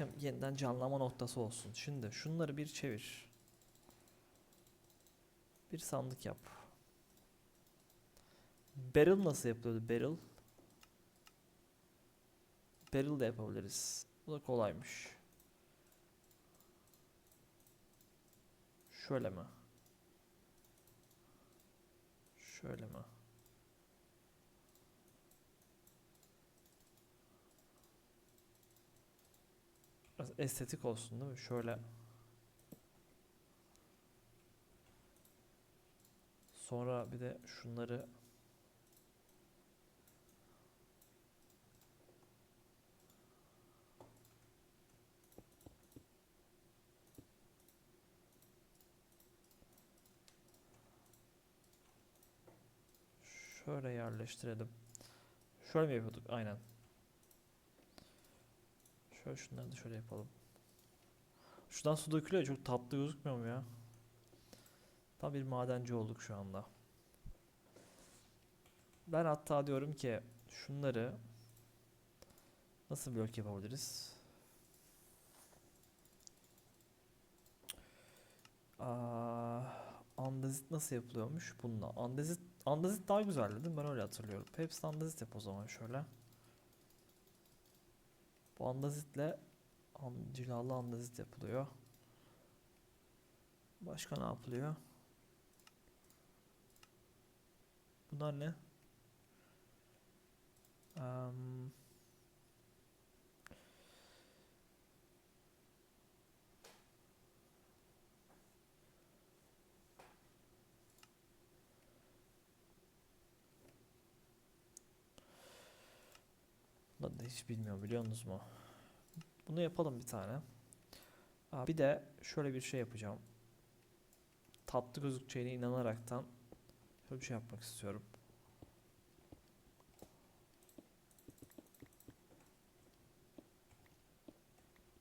hem yeniden canlanma noktası olsun. Şimdi şunları bir çevir. Bir sandık yap. Barrel nasıl yapılıyordu? Barrel. Barrel de yapabiliriz. Bu da kolaymış. Şöyle mi? Şöyle mi? Estetik olsun değil mi? Şöyle. Sonra bir de şunları şöyle yerleştirelim. Şöyle mi yapıyorduk? Aynen. Şöyle şunları da şöyle yapalım. Şuradan su dökülüyor. Çok tatlı gözükmüyor mu ya? Tam bir madenci olduk şu anda. Ben hatta diyorum ki şunları nasıl blok yapabiliriz? Aa, andezit nasıl yapılıyormuş bununla? Andezit, andezit daha güzeldi değil mi? Ben öyle hatırlıyorum. Hepsi andezit yap o zaman şöyle. Bu andazitle an, cilalı andazit yapılıyor. Başka ne yapılıyor? Bunlar ne? Em, Da hiç bilmiyorum biliyor musunuz mu? Bunu yapalım bir tane. Aa, bir de şöyle bir şey yapacağım. Tatlı gözükeceğine inanaraktan şöyle bir şey yapmak istiyorum.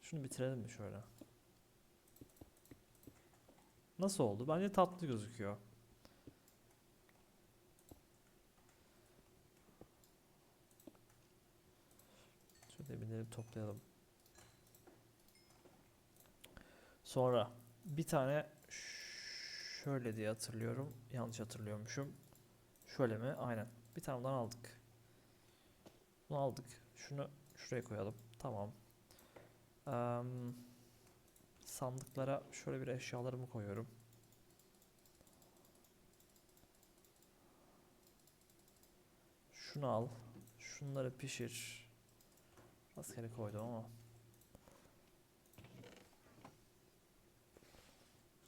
Şunu bitirelim mi şöyle? Nasıl oldu? Bence tatlı gözüküyor. Bir toplayalım. Sonra bir tane şöyle diye hatırlıyorum. Yanlış hatırlıyormuşum. Şöyle mi? Aynen. Bir tane bundan aldık. Bunu aldık. Şunu şuraya koyalım. Tamam. Eee, sandıklara şöyle bir eşyalarımı koyuyorum. Şunu al. Şunları pişir. Rastgele koydum ama.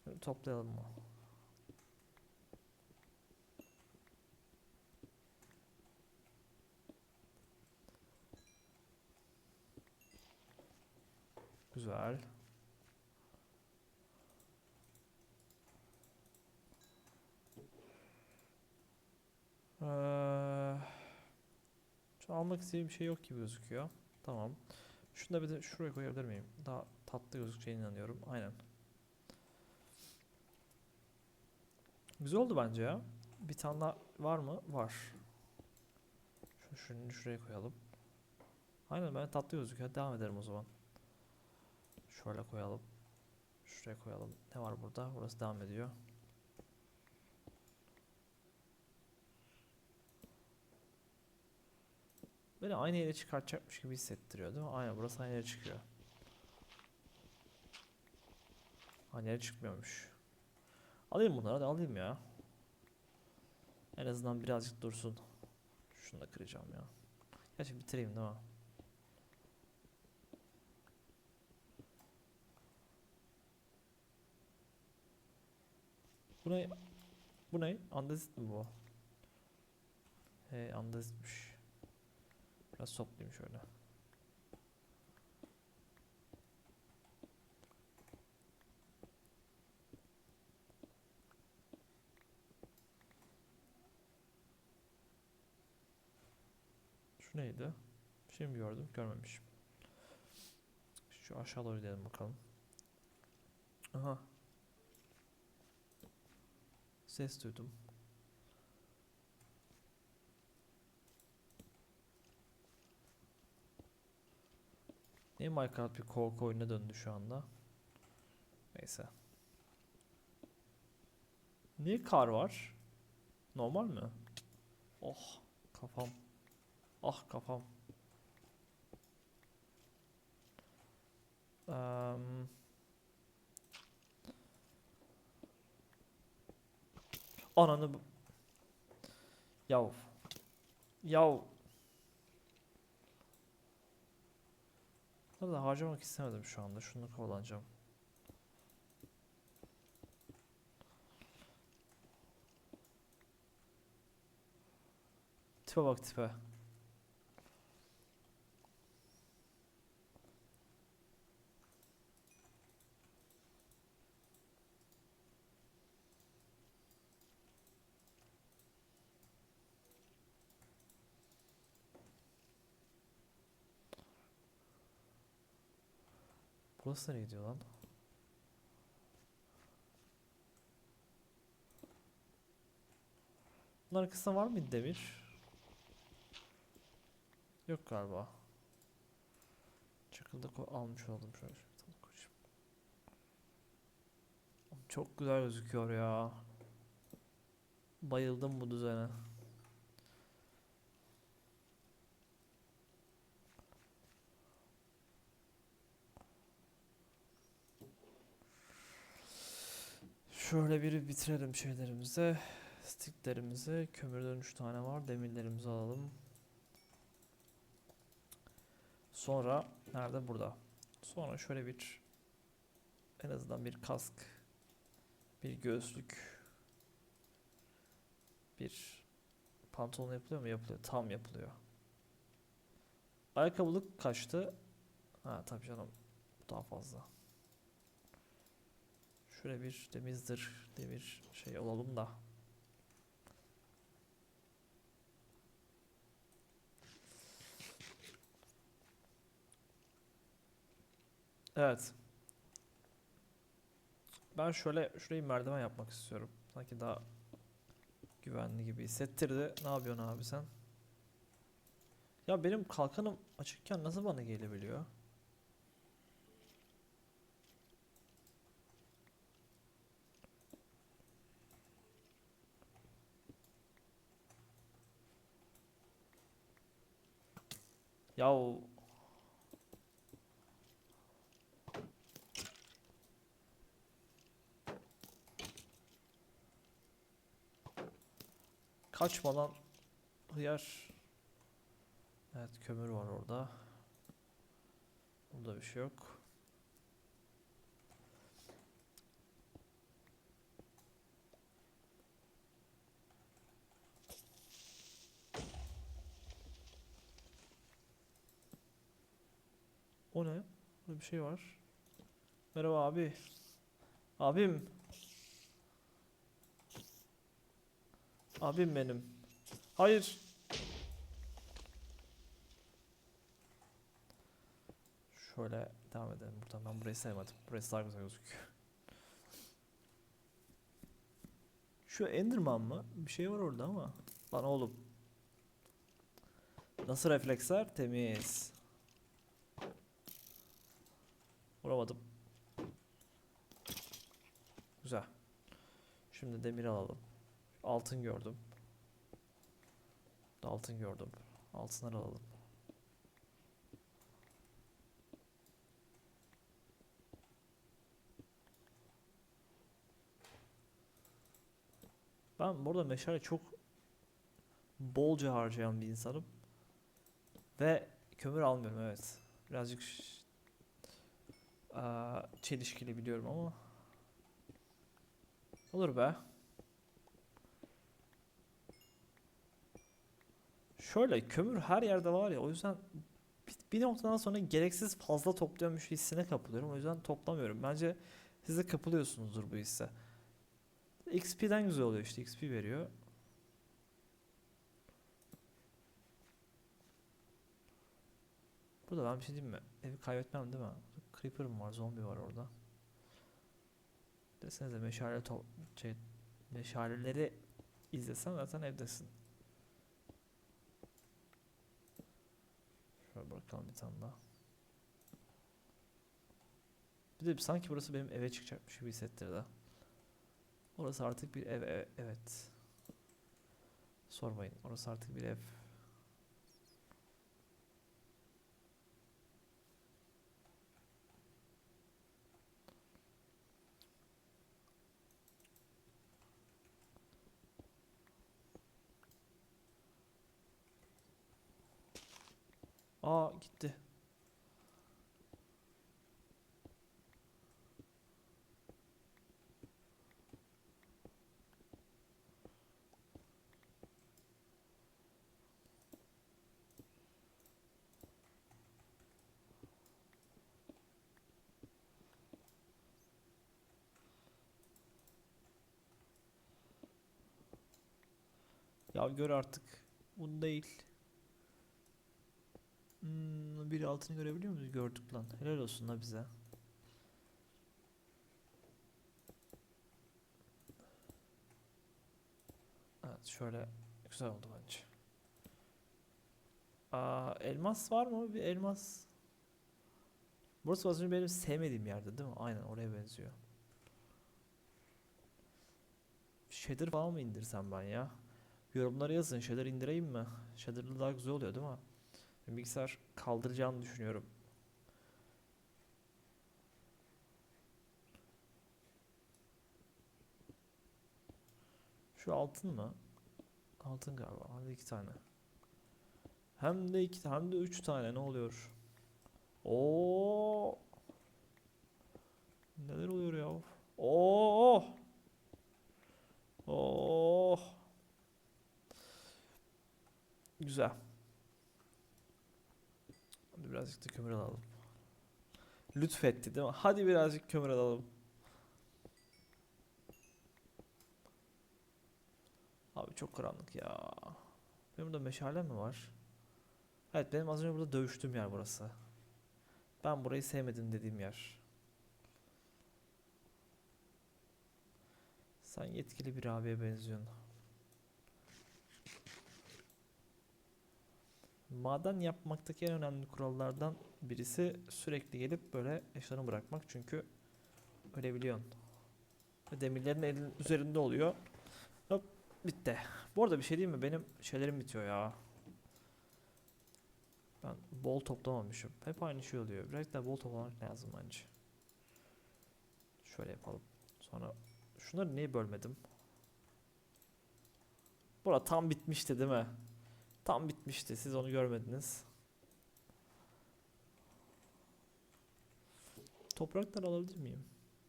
Şöyle toplayalım mı? Güzel. Şu almak istediğim bir şey yok gibi gözüküyor. Tamam. Şunu da bir de şuraya koyabilir miyim? Daha tatlı gözükeceğine inanıyorum. Aynen. Güzel oldu bence ya. Bir tane daha var mı? Var. Şunu, şunu şuraya koyalım. Aynen ben tatlı gözüküyor. Devam edelim o zaman. Şöyle koyalım. Şuraya koyalım. Ne var burada? Burası devam ediyor. Beni aynı yere çıkartacakmış gibi hissettiriyor değil mi? Aynen burası aynı yere çıkıyor. Aynı yere çıkmıyormuş. Alayım bunları hadi alayım ya. En azından birazcık dursun. Şunu da kıracağım ya. Gerçi bitireyim değil mi? Bu ne? Bu ne? Andezit mi bu? He andezitmiş. Biraz toplayayım şöyle. Şu neydi? Bir şey gördüm? Görmemişim. Şu aşağı doğru gidelim bakalım. Aha. Ses duydum. Niye Minecraft bir korku oyununa döndü şu anda? Neyse. Niye kar var? Normal mi? Oh kafam. Ah kafam. Eee, ananı Yav. Yav. Bunları da harcamak istemedim şu anda. Şunu kullanacağım. Tipe bak tipe. Burası nereye gidiyor lan? Bunların arkasında var mıydı demir? Yok galiba. Çakılda almış oldum şöyle. Çok güzel gözüküyor ya. Bayıldım bu düzene. Şöyle bir bitirelim şeylerimizi. Sticklerimizi. Kömürden 3 tane var. Demirlerimizi alalım. Sonra nerede? Burada. Sonra şöyle bir en azından bir kask, bir göğüslük, bir pantolon yapılıyor mu? Yapılıyor. Tam yapılıyor. Ayakkabılık kaçtı? Ha tabii canım. Daha fazla. Şöyle bir demizdir demir şey olalım da. Evet. Ben şöyle şurayı merdiven yapmak istiyorum. Sanki daha güvenli gibi hissettirdi. Ne yapıyorsun abi sen? Ya benim kalkanım açıkken nasıl bana gelebiliyor? Yahu Kaçma lan hıyar. Evet kömür var orada. Burada bir şey yok. O ne? Burada bir şey var. Merhaba abi. Abim. Abim benim. Hayır. Şöyle devam edelim buradan. Ben burayı sevmedim. Burası daha güzel gözüküyor. Şu Enderman mı? Bir şey var orada ama. Lan oğlum. Nasıl refleksler? Temiz. Vuramadım. Güzel. Şimdi demir alalım. Altın gördüm. Altın gördüm. Altınları alalım. Ben burada meşale çok bolca harcayan bir insanım. Ve kömür almıyorum evet. Birazcık çelişkili biliyorum ama olur be. Şöyle kömür her yerde var ya o yüzden bir, bir noktadan sonra gereksiz fazla topluyormuş hissine kapılıyorum. O yüzden toplamıyorum. Bence siz de kapılıyorsunuzdur bu hisse. XP'den güzel oluyor işte XP veriyor. Burada ben bir şey diyeyim mi? Evi kaybetmem değil mi? Creeper'ım var, zombi var orada. Desenize meşale to- şey, meşaleleri izlesen zaten evdesin. Şöyle bırakalım bir tane daha. Bir de sanki burası benim eve çıkacakmış gibi hissettirdi. Orası artık bir ev, ev- evet. Sormayın. Orası artık bir ev. Aa gitti. Ya gör artık. Bu değil. Hmm, biri altını görebiliyor muyuz? Gördük lan. Helal olsun da bize. Evet şöyle güzel oldu bence. Aa, elmas var mı? Bir elmas. Burası az benim sevmediğim yerde değil mi? Aynen oraya benziyor. Shader falan mı indirsem ben ya? Yorumlara yazın. Shader indireyim mi? Shader'lı daha güzel oluyor değil mi? Bilgisayar kaldıracağını düşünüyorum. Şu altın mı? Altın galiba. Hadi iki tane. Hem de iki hem de üç tane ne oluyor? Oo! Neler oluyor ya? Oo! Oo! Güzel. Birazcık da kömür alalım. Lütfetti değil mi? Hadi birazcık kömür alalım. Abi çok karanlık ya. Benim burada meşale mi var? Evet benim az önce burada dövüştüğüm yer burası. Ben burayı sevmedim dediğim yer. Sen yetkili bir abiye benziyorsun. Maden yapmaktaki en önemli kurallardan birisi sürekli gelip böyle eşyalarını bırakmak. Çünkü ölebiliyorsun. Demirlerin elin üzerinde oluyor. Hop bitti. Bu arada bir şey diyeyim mi? Benim şeylerim bitiyor ya. Ben bol toplamamışım. Hep aynı şey oluyor. Biraz daha bol toplamak lazım bence. Şöyle yapalım. Sonra şunları niye bölmedim? Bura tam bitmişti değil mi? Tam bitmişti. Siz onu görmediniz. Toprakları alabilir miyim?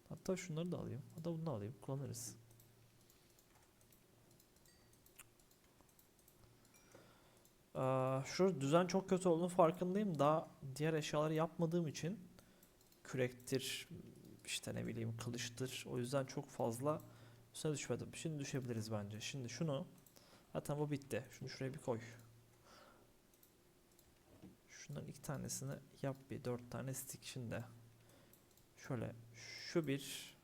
Hatta şunları da alayım. Hatta bunu da alayım. Kullanırız. Ee, şu düzen çok kötü olduğunu farkındayım. Daha diğer eşyaları yapmadığım için kürektir, işte ne bileyim kılıçtır. O yüzden çok fazla üstüne düşmedim. Şimdi düşebiliriz bence. Şimdi şunu Zaten bu bitti. Şunu şuraya bir koy. Şunların iki tanesini yap bir. Dört tane stick şimdi. Şöyle. Şu bir.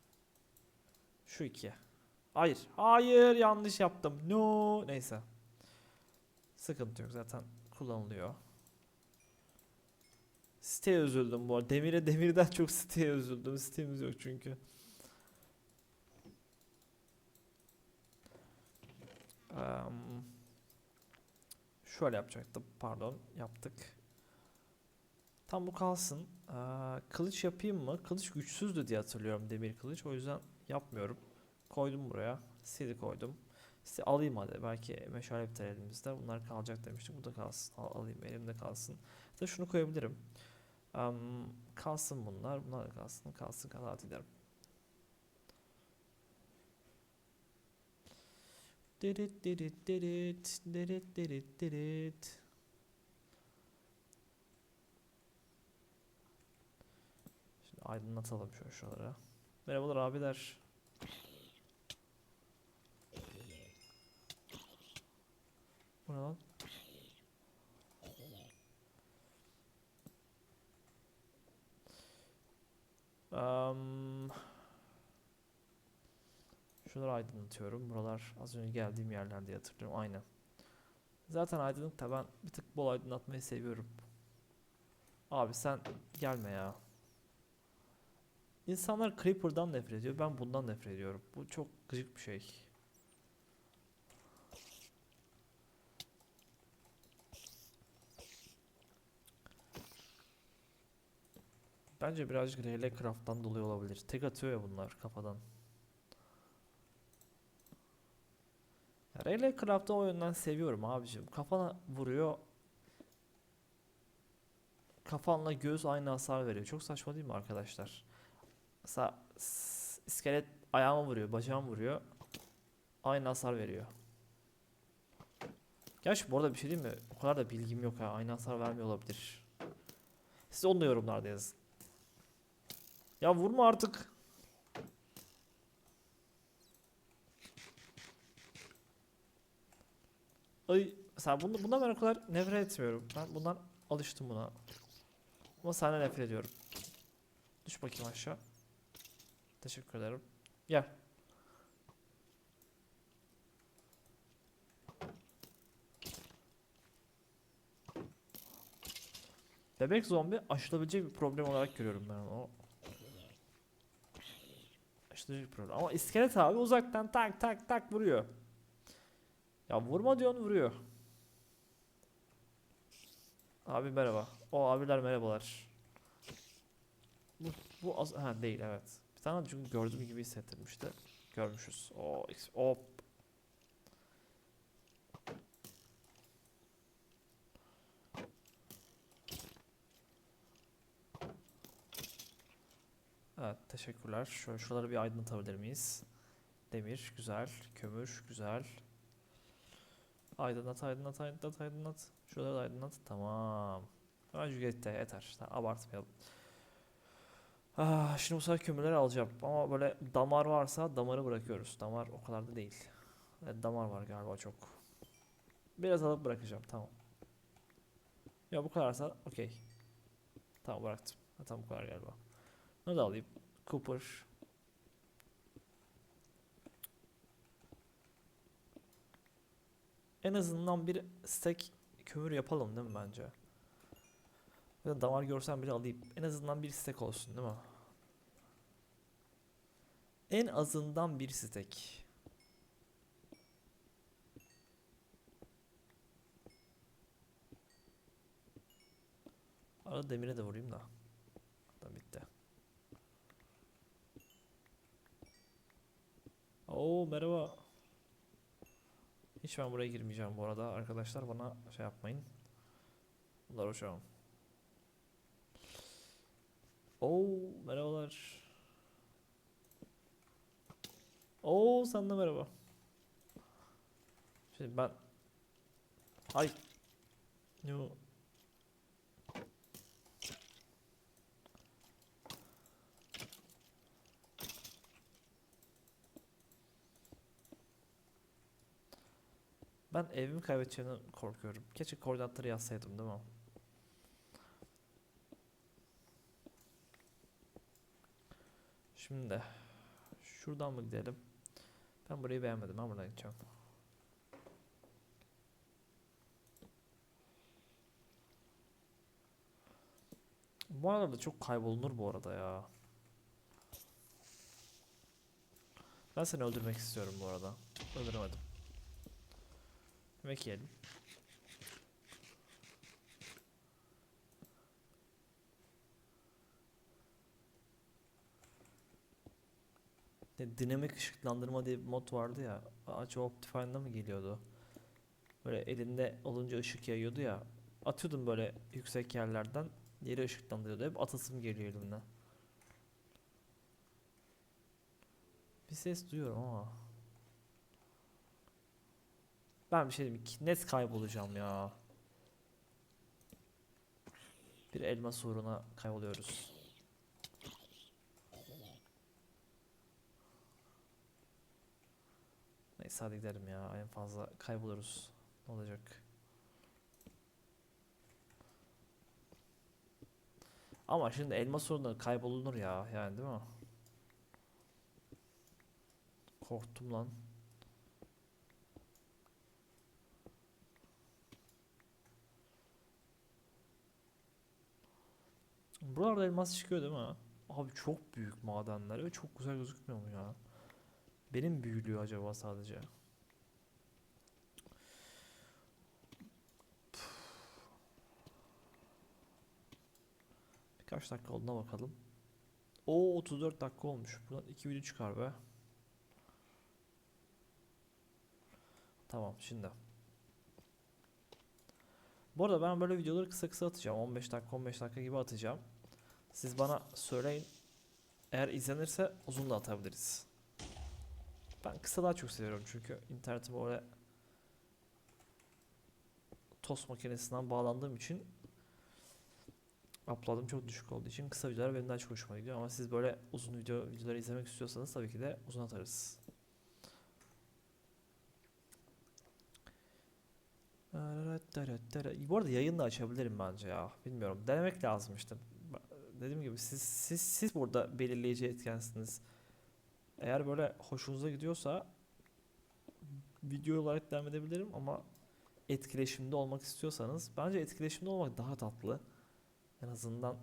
Şu iki. Hayır. Hayır yanlış yaptım. No. Neyse. Sıkıntı yok zaten kullanılıyor. Siteye üzüldüm bu arada. Demire demirden çok siteye üzüldüm. Sitemiz yok çünkü. Em, şöyle yapacaktım. Pardon. Yaptık. Tam bu kalsın. Ee, kılıç yapayım mı? Kılıç güçsüzdü diye hatırlıyorum demir kılıç. O yüzden yapmıyorum. Koydum buraya. Sili koydum. Size alayım hadi. Belki meşale biter elimizde. Bunlar kalacak demiştim. Bu da kalsın. Al- alayım elimde kalsın. Da şunu koyabilirim. Em, kalsın bunlar. Bunlar da kalsın. Kalsın kanaat ederim. Dirit dirit dirit dirit dirit dirit. Aydınlatalım şöyle şuraları. Merhabalar abiler. Bu ne lan? Am, Şunları aydınlatıyorum. Buralar az önce geldiğim yerler diye hatırlıyorum. Aynen. Zaten aydınlık da ben bir tık bol aydınlatmayı seviyorum. Abi sen gelme ya. İnsanlar Creeper'dan nefret ediyor. Ben bundan nefret ediyorum. Bu çok gıcık bir şey. Bence birazcık RL Craft'tan dolayı olabilir. Tek atıyor ya bunlar kafadan. RL Craft'ı o yönden seviyorum abicim. Kafana vuruyor. Kafanla göz aynı hasar veriyor. Çok saçma değil mi arkadaşlar? Mesela iskelet ayağıma vuruyor, bacağıma vuruyor. Aynı hasar veriyor. Gerçi bu arada bir şey değil mi? O kadar da bilgim yok ha. Aynı hasar vermiyor olabilir. Siz onu da yorumlarda yazın. Ya vurma artık. Ay, mesela bunda, bundan ben o kadar nefret etmiyorum. Ben bundan alıştım buna. Ama senden nefret ediyorum. Düş bakayım aşağı. Teşekkür ederim. Gel. Bebek zombi aşılabilecek bir problem olarak görüyorum ben onu. Aşılabilecek bir problem. Ama iskelet abi uzaktan tak tak tak vuruyor. Ya vurma diyorsun vuruyor. Abi merhaba. O abiler merhabalar. Bu, bu az ha değil evet. Bir tane çünkü gördüğüm gibi hissettirmişti. Görmüşüz. O hop. Evet teşekkürler. Şöyle şuraları bir aydınlatabilir miyiz? Demir güzel. Kömür güzel. Aydınlat aydınlat aydınlat aydınlat. Şuraları da aydınlat. Tamam. Yeter yeter. Tamam, abartmayalım. Ah, şimdi bu sefer kömürleri alacağım. Ama böyle damar varsa damarı bırakıyoruz. Damar o kadar da değil. Evet, damar var galiba çok. Biraz alıp bırakacağım. Tamam. Ya bu kadarsa okey. Tamam bıraktım. Ha, tamam bu kadar galiba. Bunu da alayım. Cooper. En azından bir stack kömür yapalım değil mi bence? Ya da damar görsem bile alayım. En azından bir stack olsun değil mi? En azından bir stack. Arada demire de vurayım da. Da bitti. Oo merhaba. Hiç ben buraya girmeyeceğim bu arada. Arkadaşlar bana şey yapmayın. Bunlar hoşum. Oo merhabalar. Oo sen de merhaba. Şimdi ben Ay. Yo. Ben evimi kaybedeceğimden korkuyorum. Keşke koordinatları yazsaydım değil mi? Şimdi şuradan mı gidelim? Ben burayı beğenmedim. Ben buradan gideceğim. Bu arada çok kaybolunur bu arada ya. Ben seni öldürmek istiyorum bu arada. Öldüremedim. Yemek yiyelim. Dinamik ışıklandırma diye bir mod vardı ya. Acaba Optifine'da mı geliyordu? Böyle elinde olunca ışık yayıyordu ya. Atıyordum böyle yüksek yerlerden. Yeri ışıklandırıyordu. Hep atasım geliyor elimden. Bir ses duyuyorum ama. Ben bir şey diyeyim. Net kaybolacağım ya. Bir elmas uğruna kayboluyoruz. Neyse hadi gidelim ya. En fazla kayboluruz. Ne olacak? Ama şimdi elmas uğruna kaybolunur ya. Yani değil mi? Korktum lan. Buralarda elmas çıkıyor değil mi? Abi çok büyük madenler ve çok güzel gözükmüyor mu ya? Benim büyülüyor acaba sadece? Birkaç dakika olduğuna bakalım. O 34 dakika olmuş. Buradan iki video çıkar be. Tamam şimdi. Bu arada ben böyle videoları kısa kısa atacağım. 15 dakika 15 dakika gibi atacağım. Siz bana söyleyin. Eğer izlenirse uzun da atabiliriz. Ben kısa daha çok seviyorum çünkü internetime oraya tost makinesinden bağlandığım için upload'ım çok düşük olduğu için kısa videolar benim daha çok hoşuma gidiyor ama siz böyle uzun video videoları izlemek istiyorsanız tabii ki de uzun atarız. Bu arada yayın da açabilirim bence ya. Bilmiyorum. Denemek lazım işte. Dediğim gibi siz siz siz burada belirleyici etkensiniz. Eğer böyle hoşunuza gidiyorsa video olarak devam edebilirim ama etkileşimde olmak istiyorsanız bence etkileşimde olmak daha tatlı. En azından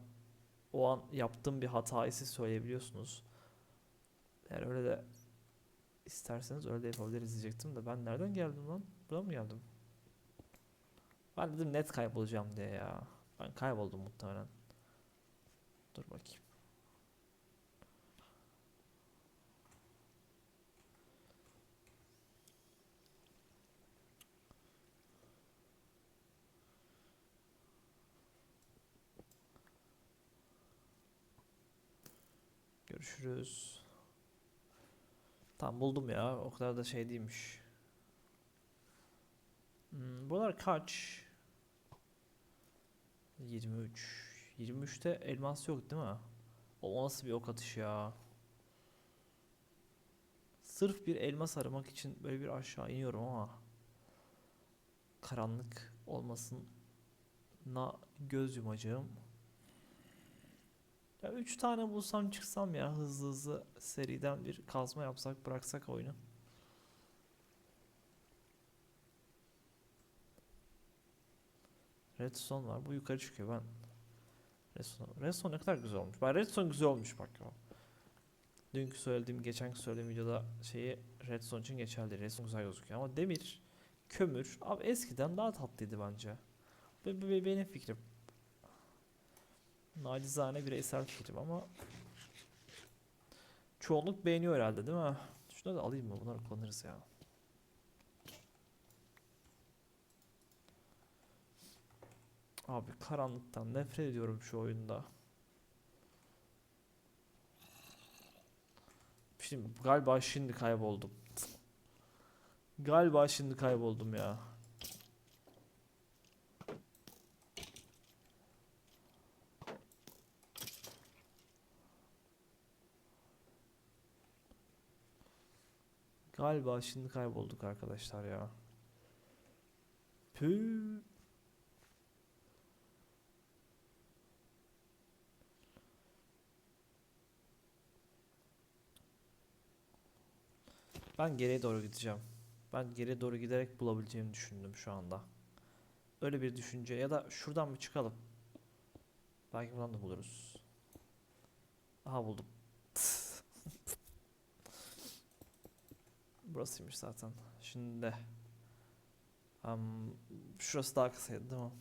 o an yaptığım bir hatayı siz söyleyebiliyorsunuz. Eğer öyle de isterseniz öyle de yapabiliriz diyecektim de ben nereden geldim lan? Buradan mı geldim? Ben dedim net kaybolacağım diye ya. Ben kayboldum muhtemelen. Dur bakayım. Görüşürüz. Tamam buldum ya. O kadar da şey değilmiş. Hmm, buralar kaç? 23. 23'te elmas yok değil mi? O nasıl bir ok atışı ya? Sırf bir elmas aramak için böyle bir aşağı iniyorum ama karanlık olmasına göz yumacağım. Ya 3 tane bulsam çıksam ya hızlı hızlı seriden bir kazma yapsak bıraksak oyunu. Redstone var. Bu yukarı çıkıyor ben. Redstone, Redstone ne kadar güzel olmuş. Bak Redstone güzel olmuş bak ya. Dünkü söylediğim, geçen söylediğim videoda şeyi Redstone için geçerli. Redstone güzel gözüküyor ama demir, kömür abi eskiden daha tatlıydı bence. Benim fikrim. Nacizane bireysel fikrim ama çoğunluk beğeniyor herhalde değil mi? Şunu da alayım mı? Bunları kullanırız ya. Abi karanlıktan nefret ediyorum şu oyunda. Şimdi galiba şimdi kayboldum. Galiba şimdi kayboldum ya. Galiba şimdi kaybolduk arkadaşlar ya. Püh. Ben geriye doğru gideceğim. Ben geriye doğru giderek bulabileceğimi düşündüm şu anda. Öyle bir düşünce ya da şuradan mı çıkalım? Belki buradan da buluruz. Aha buldum. Burasıymış zaten. Şimdi Am, şurası daha kısaydı değil mi?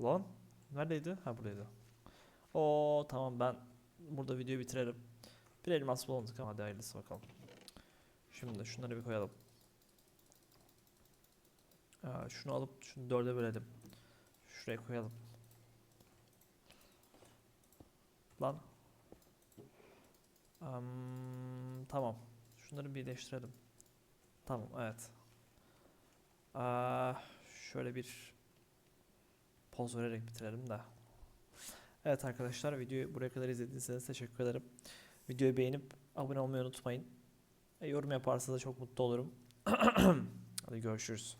Lan neredeydi? Ha buradaydı. Oo tamam ben burada videoyu bitirelim. Bir elmas bulamadık ama hadi hayırlısı bakalım. Şimdi şunları bir koyalım. Aa, şunu alıp şunu dörde bölelim. Şuraya koyalım. Lan. Am, tamam. Şunları birleştirelim. Tamam evet. Aa, şöyle bir poz vererek bitirelim de. Evet arkadaşlar videoyu buraya kadar izlediyseniz teşekkür ederim. Videoyu beğenip abone olmayı unutmayın. E, yorum yaparsanız da çok mutlu olurum. Hadi görüşürüz.